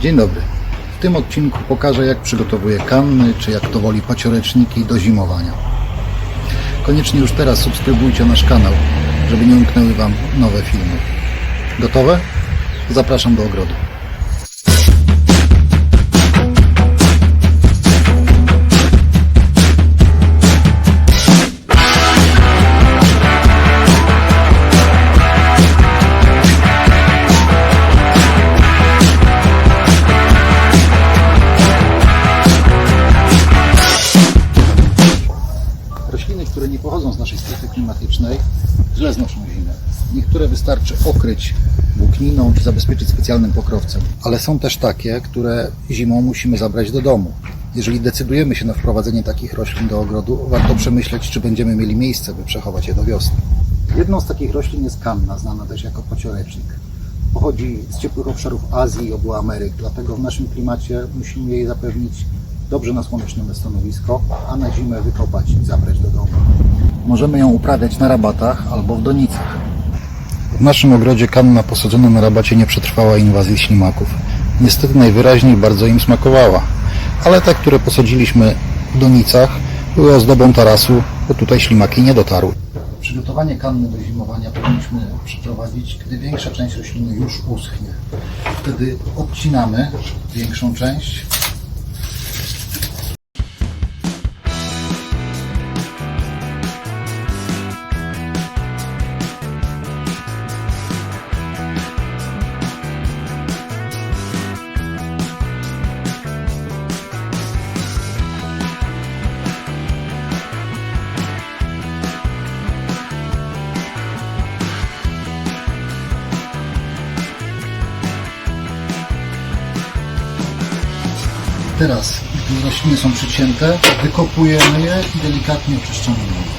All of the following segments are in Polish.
Dzień dobry. W tym odcinku pokażę jak przygotowuję kanny, czy jak to woli pacioreczniki do zimowania. Koniecznie już teraz subskrybujcie nasz kanał, żeby nie umknęły Wam nowe filmy. Gotowe? Zapraszam do ogrodu. Naszej strefy klimatycznej, źle znoszą zimę. Niektóre wystarczy okryć włókniną czy zabezpieczyć specjalnym pokrowcem, ale są też takie, które zimą musimy zabrać do domu. Jeżeli decydujemy się na wprowadzenie takich roślin do ogrodu, warto przemyśleć, czy będziemy mieli miejsce, by przechować je do wiosny. Jedną z takich roślin jest kanna, znana też jako pociorecznik. Pochodzi z ciepłych obszarów Azji i obu Ameryk, dlatego w naszym klimacie musimy jej zapewnić dobrze nasłonecznione stanowisko, a na zimę wykopać i zabrać do domu. Możemy ją uprawiać na rabatach albo w donicach. W naszym ogrodzie kanna posadzona na rabacie nie przetrwała inwazji ślimaków. Niestety najwyraźniej bardzo im smakowała, ale te, które posadziliśmy w donicach, były ozdobą tarasu, bo tutaj ślimaki nie dotarły. Przygotowanie kanny do zimowania powinniśmy przeprowadzić, gdy większa część rośliny już uschnie. Wtedy odcinamy większą część Teraz, gdy rośliny są przycięte, wykopujemy je i delikatnie oczyszczamy je.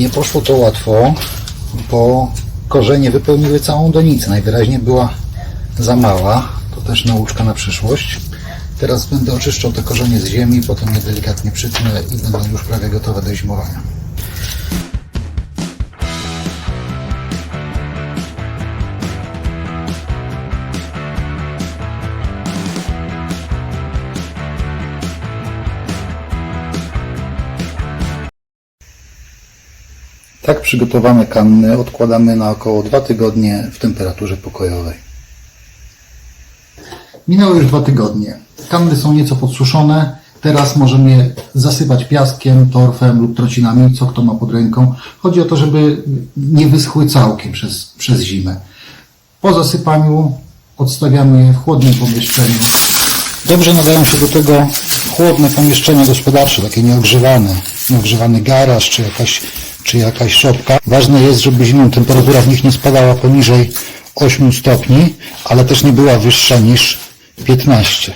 Nie poszło to łatwo, bo korzenie wypełniły całą donicę. Najwyraźniej była za mała. Też nauczka na przyszłość. Teraz będę oczyszczał te korzenie z ziemi, potem je delikatnie przytnę i będą już prawie gotowe do zimowania. Tak przygotowane kanny odkładamy na około 2 tygodnie w temperaturze pokojowej. Minęły już dwa tygodnie. Kanny są nieco podsuszone. Teraz możemy je zasypać piaskiem, torfem lub trocinami, co kto ma pod ręką. Chodzi o to, żeby nie wyschły całkiem przez, przez zimę. Po zasypaniu odstawiamy je w chłodnym pomieszczeniu. Dobrze nadają się do tego chłodne pomieszczenia gospodarcze, takie nieogrzewane. Nieogrzewany garaż czy jakaś, czy jakaś szopka. Ważne jest, żeby zimą temperatura w nich nie spadała poniżej 8 stopni, ale też nie była wyższa niż 15.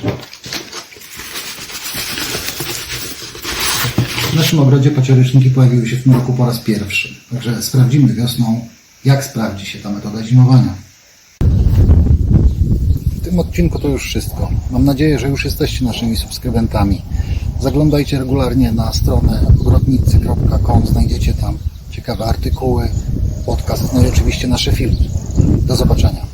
W naszym ogrodzie pacieryczniki pojawiły się w tym roku po raz pierwszy. Także sprawdzimy wiosną, jak sprawdzi się ta metoda zimowania. W tym odcinku to już wszystko. Mam nadzieję, że już jesteście naszymi subskrybentami. Zaglądajcie regularnie na stronę ogrodnicy.com. Znajdziecie tam ciekawe artykuły, podcast, no i oczywiście nasze filmy. Do zobaczenia.